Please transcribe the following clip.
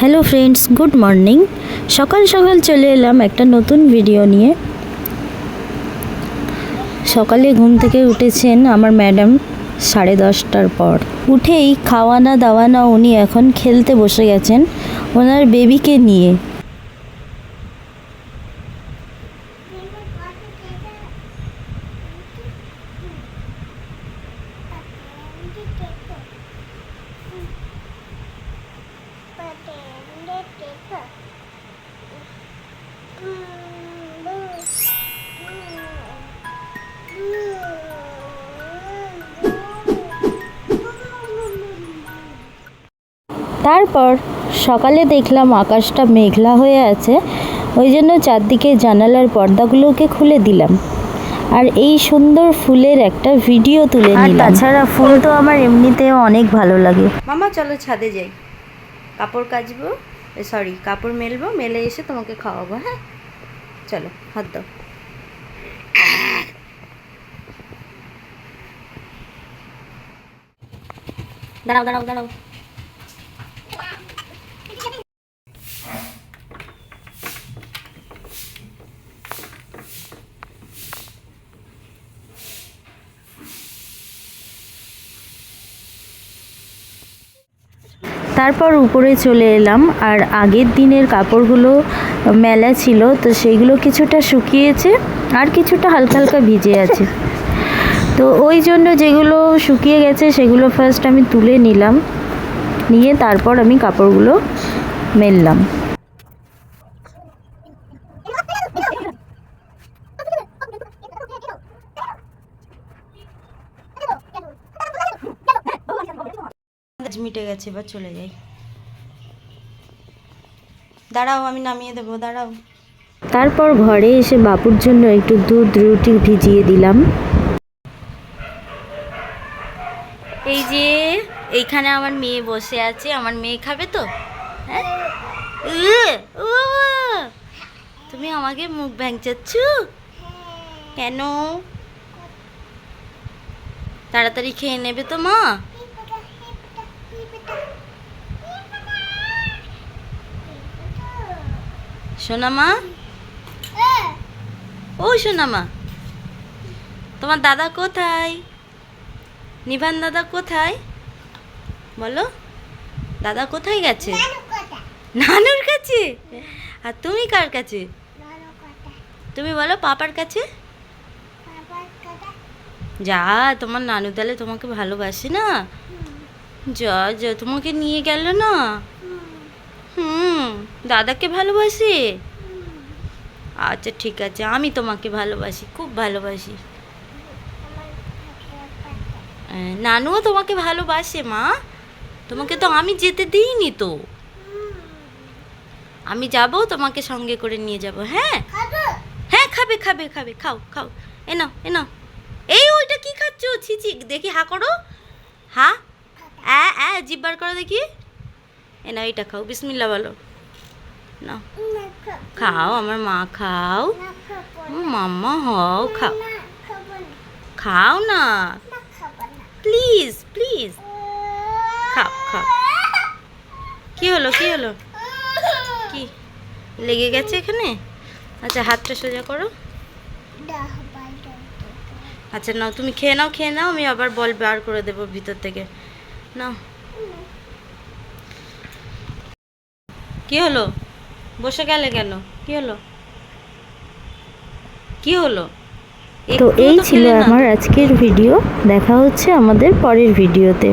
Hello friends good morning সকাল সকাল চলে এলাম একটা নতুন ভিডিও নিয়ে। সকালে ঘুম থেকে উঠেছেন আমার ম্যাডাম সাড়ে দশটার পর। উঠেই খাওয়ানা দাওয়ানা উনি এখন খেলতে বসে গেছেন। ওনার বেবিকে নিয়ে। তারপর সকালে দেখলাম আকাশটা মেঘলা হয়ে আছে ওই জন্য চারদিকে জানালার পর্দাগুলোকে খুলে দিলাম। আর এই সুন্দর ফুলের একটা ভিডিও তুলে নিলাম। তাছাড়া ফুল তো আমার এমনিতেও অনেক ভালো লাগে। মামা চলো ছাদে যাই। কাপড় কাচবো। সরি কাপড় মেলবো মেলে এসে তোমাকে খাওয়াবো হ্যাঁ? চলো হাত দাও। দাঁড়াও দাঁড়াও দাঁড়াও। তারপর উপরে চলে এলাম, আর আগের দিনের কাপড়গুলো মেলা ছিল, তো সেইগুলো কিছুটা শুকিয়েছে, আর কিছুটা হালকা হালকা ভিজে আছে। তো ওই জন্য যেগুলো শুকিয়ে গেছে, সেগুলো ফার্স্ট আমি তুলে নিলাম, নিয়ে তারপর আমি কাপড়গুলো মেললাম। মিটে গেছে এবার চলে যাই। দাঁড়াও আমি নামিয়ে দেবো দাঁড়াও। তারপর ঘরে এসে বাপুর জন্য একটু দুধ রুটি ভিজিয়ে দিলাম। এই যে এইখানে আমার মেয়ে বসে আছে আমার মেয়ে খাবে তো? হ্যাঁ? তুমি আমাকে মুখ ভ্যাংচাচ্ছ কেন? তাড়াতাড়ি খেয়ে নেবে তো মা? সোনা মা ও সোনা মা তোমার দাদা কোথায়? নিভান দাদা কোথায়? বলো, দাদা কোথায় গেছে? নানুর কাছে? আর তুমি কার কাছে? তুমি বলো, পাপার কাছে? যা, তোমার নানু তাহলে তোমাকে ভালোবাসে না? যা যা, তোমাকে নিয়ে গেল না? দাদাকে ভালোবাসে? আচ্ছা ঠিক আছে আমি তোমাকে ভালোবাসি খুব ভালোবাসি। আহ, নানুও তোমাকে ভালোবাসে মা। তোমাকে তো আমি যেতে দিইনি তো। আমি যাব তোমাকে সঙ্গে করে নিয়ে যাব হ্যাঁ? হ্যাঁ খাবে খাবে খাবে খাও খাও এ নাও এ নাও এই ওইটা কি খাচ্ছ? ছিচি দেখি হা করো। হা? অ্যা অ্যা জিভ বার করো দেখি। এ নাও এটা খাও বিসমিল্লা বলো। নাও খাও আমার মা খাও। মাম্মা হও খাও। খাও না। Please please. খাও খাও। কি হলো কি হলো? কি? লেগে গেছে এখানে? আচ্ছা হাতটা সোজা করো। আচ্ছা নাও তুমি খেয়ে নাও খেয়ে নাও আমি আবার বল বার করে দেবো ভিতর থেকে। নাও। কি হলো? বসে গেলে কেন? কি হলো? কি হলো? তো এই ছিল আমার আজকের ভিডিও। দেখা হচ্ছে আমাদের পরের ভিডিওতে।